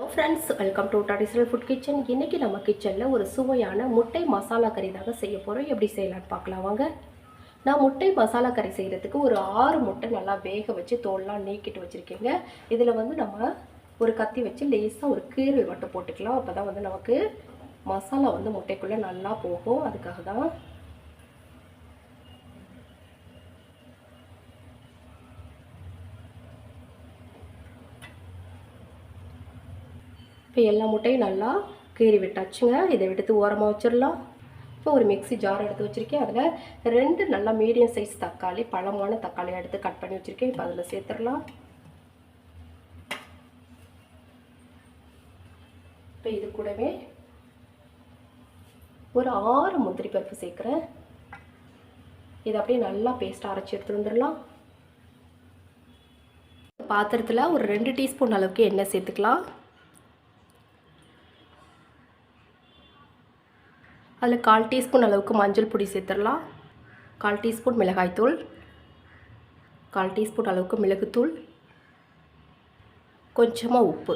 Hello friends welcome to traditional food kitchen இன்றைக்கி நம்ம கிச்சனில் ஒரு சுவையான முட்டை மசாலா கறி தாங்க செய்ய போகிறோம் எப்படி செய்யலான்னு பார்க்கலாம் வாங்க. நான் முட்டை மசாலா கறி செய்கிறதுக்கு ஒரு ஆறு முட்டை நல்லா வேக வச்சு தோல்லாம் நீக்கிட்டு வச்சுருக்கேங்க. இதில் வந்து நம்ம ஒரு கத்தி வச்சு லேசாக ஒரு கீரல் மட்டும் போட்டுக்கலாம். அப்போ தான் வந்து நமக்கு மசாலா வந்து முட்டைக்குள்ளே நல்லா போகும். அதுக்காக தான் இப்போ எல்லா முட்டையும் நல்லா கீறி விட்டாச்சுங்க. இதை எடுத்து ஓரமாக வச்சிடலாம். இப்போ ஒரு மிக்ஸி ஜார் எடுத்து வச்சுருக்கேன். அதில் ரெண்டு நல்லா மீடியம் சைஸ் தக்காளி பழமான தக்காளி எடுத்து கட் பண்ணி வச்சுருக்கேன். இப்போ அதில் சேர்த்துடலாம். இப்போ இது கூடவே ஒரு ஆறு முந்திரி பருப்பு சேர்க்குறேன். இதை அப்படியே நல்லா பேஸ்ட் அரைச்சி எடுத்துட்டு வந்துடலாம். பாத்திரத்தில் ஒரு ரெண்டு டீஸ்பூன் அளவுக்கு எண்ணெய் சேர்த்துக்கலாம். அதில் கால் டீஸ்பூன் அளவுக்கு மஞ்சள் பொடி சேர்த்துடலாம். கால் டீஸ்பூன் மிளகாய்த்தூள் கால் டீஸ்பூன் அளவுக்கு மிளகுத்தூள் கொஞ்சமாக உப்பு.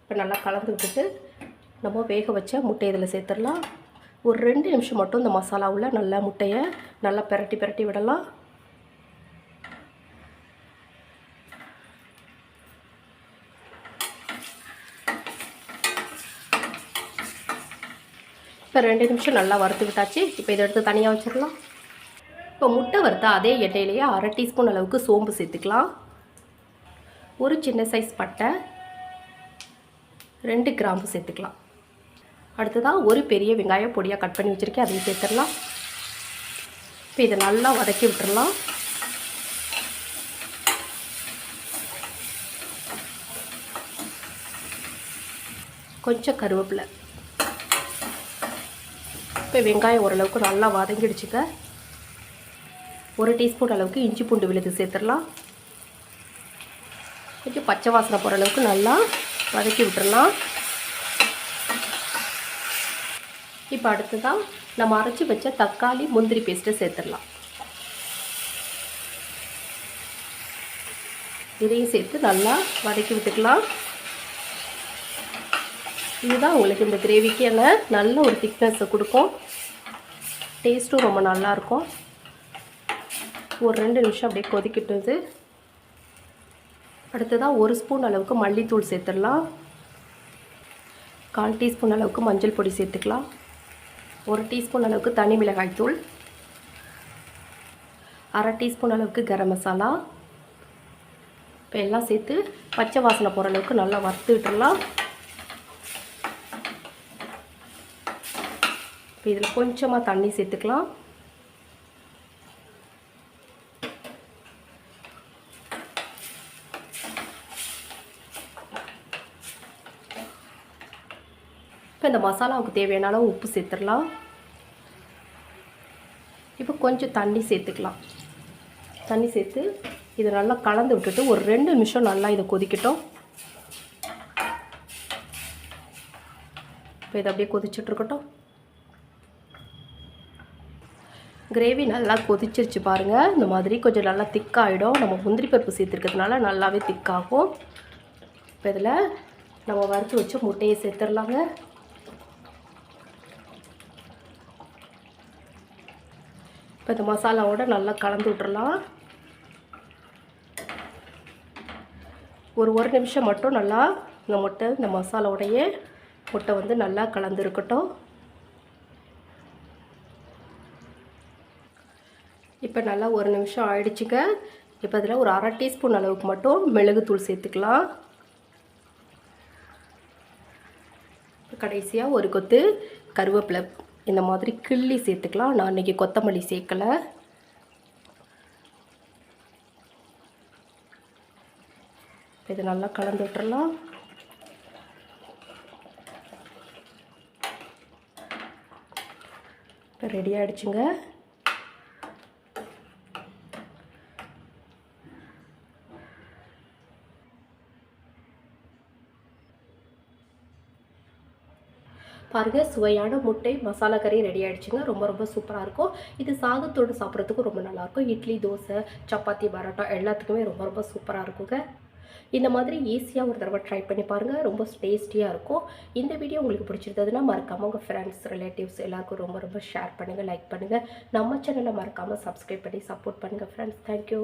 இப்போ நல்லா கலந்து விட்டுட்டு நம்ம வேக வச்ச முட்டை இதில் சேர்த்துடலாம். ஒரு ரெண்டு நிமிஷம் மட்டும் இந்த மசாலாவில் நல்லா முட்டையை நல்லா பிரட்டி பிரட்டி விடலாம். இப்போ ரெண்டு நிமிஷம் நல்லா வறுத்து விட்டாச்சு இப்போ இதை எடுத்து தனியாக வச்சிடலாம். இப்போ முட்டை வறுத்தா அதே எண்ணெயிலேயே அரை டீஸ்பூன் அளவுக்கு சோம்பு சேர்த்துக்கலாம். ஒரு சின்ன சைஸ் பட்டை ரெண்டு கிராம்பு சேர்த்துக்கலாம். அடுத்ததாக ஒரு பெரிய வெங்காயம் பொடியாக கட் பண்ணி வச்சுருக்கேன். அதையும் சேர்த்துடலாம். இப்போ இதை நல்லா வதக்கி விட்டுடலாம். கொஞ்சம் கருவேப்பிலை. இப்போ வெங்காயம் ஓரளவுக்கு நல்லா வதங்கிடுச்சுக்க ஒரு டீஸ்பூன் அளவுக்கு இஞ்சி பூண்டு விழுது சேர்த்துடலாம். கொஞ்சம் பச்சை வாசனை போகிற அளவுக்கு நல்லா வதக்கி விட்டுறலாம். இப்போ அடுத்ததாக நம்ம அரைச்சி வச்ச தக்காளி முந்திரி பேஸ்ட்டை சேர்த்துடலாம். இதையும் சேர்த்து நல்லா வதக்கி விட்டுக்கலாம். இதுதான் உங்களுக்கு இந்த கிரேவிக்கான நல்ல ஒரு திக்னஸை கொடுக்கும். டேஸ்ட்டும் ரொம்ப நல்லாயிருக்கும். ஒரு ரெண்டு நிமிஷம் அப்படியே கொதிக்கிட்டது. அடுத்ததாக ஒரு ஸ்பூன் அளவுக்கு மல்லித்தூள் சேர்த்துடலாம். கால் டீஸ்பூன் அளவுக்கு மஞ்சள் பொடி சேர்த்துக்கலாம். ஒரு டீஸ்பூன் அளவுக்கு தனி மிளகாய் தூள். அரை டீஸ்பூன் அளவுக்கு கரம் மசாலா. இப்போ எல்லாம் சேர்த்து பச்சை வாசனை போகிற அளவுக்கு நல்லா வறுத்துக்கிட்டுலாம் இப்போ இதில் கொஞ்சமாக தண்ணி சேர்த்துக்கலாம். இப்போ இந்த மசாலாவுக்கு தேவையான அளவு உப்பு சேர்த்துடலாம். இப்போ கொஞ்சம் தண்ணி சேர்த்துக்கலாம். தண்ணி சேர்த்து இதை நல்லா கலந்து விட்டுட்டு ஒரு ரெண்டு நிமிஷம் நல்லா இதை கொதிக்கட்டும். இப்போ இதை அப்படியே கொதிச்சுட்ருக்கட்டும் கிரேவி நல்லா கொதிச்சிருச்சு பாருங்கள் இந்த மாதிரி கொஞ்சம் நல்லா திக்காகிடும் நம்ம முந்திரி பருப்பு சேர்த்துருக்கிறதுனால நல்லாவே திக்காகும். இப்போ இதில் நம்ம வறுத்து வச்ச முட்டையை சேர்த்துடலாங்க இப்போ இந்த மசாலாவோட நல்லா கலந்து விட்டுறலாம். ஒரு ஒரு நிமிஷம் மட்டும் நல்லா இந்த முட்டை இந்த மசாலாவோடையே முட்டை வந்து நல்லா கலந்துருக்கட்டும் இப்போ நல்லா ஒரு நிமிஷம் ஆயிடுச்சுங்க. இப்போ அதில் ஒரு அரை டீஸ்பூன் அளவுக்கு மட்டும் மிளகுத்தூள் சேர்த்துக்கலாம். கடைசியாக ஒரு கொத்து கருவேப்பிலை இந்த மாதிரி கிள்ளி சேர்த்துக்கலாம். நான் இன்றைக்கி கொத்தமல்லி சேர்க்கலை. இது நல்லா கலந்து விட்டுறலாம். இப்போ ரெடி ஆகிடுச்சுங்க பாருங்கள் சுவையான முட்டை மசாலா கறி ரெடி ஆயிடுச்சுங்க. ரொம்ப ரொம்ப சூப்பராக இருக்கும். இது சாதத்தோடு சாப்பிட்றதுக்கும் ரொம்ப நல்லாயிருக்கும். இட்லி தோசை சப்பாத்தி பரோட்டா எல்லாத்துக்குமே ரொம்ப ரொம்ப சூப்பராக இருக்குங்க. இந்த மாதிரி ஈஸியாக ஒரு தடவை ட்ரை பண்ணி பாருங்கள் ரொம்ப டேஸ்டியாக இருக்கும். இந்த வீடியோ உங்களுக்கு பிடிச்சிருந்ததுன்னா மறக்காமல் உங்கள் ஃப்ரெண்ட்ஸ் ரிலேட்டிவ்ஸ் எல்லாருக்கும் ரொம்ப ரொம்ப ஷேர் பண்ணுங்கள் லைக் பண்ணுங்கள் நம்ம சேனலை மறக்காமல் சப்ஸ்கிரைப் பண்ணி சப்போர்ட் பண்ணுங்கள் ஃப்ரெண்ட்ஸ் தேங்க்யூ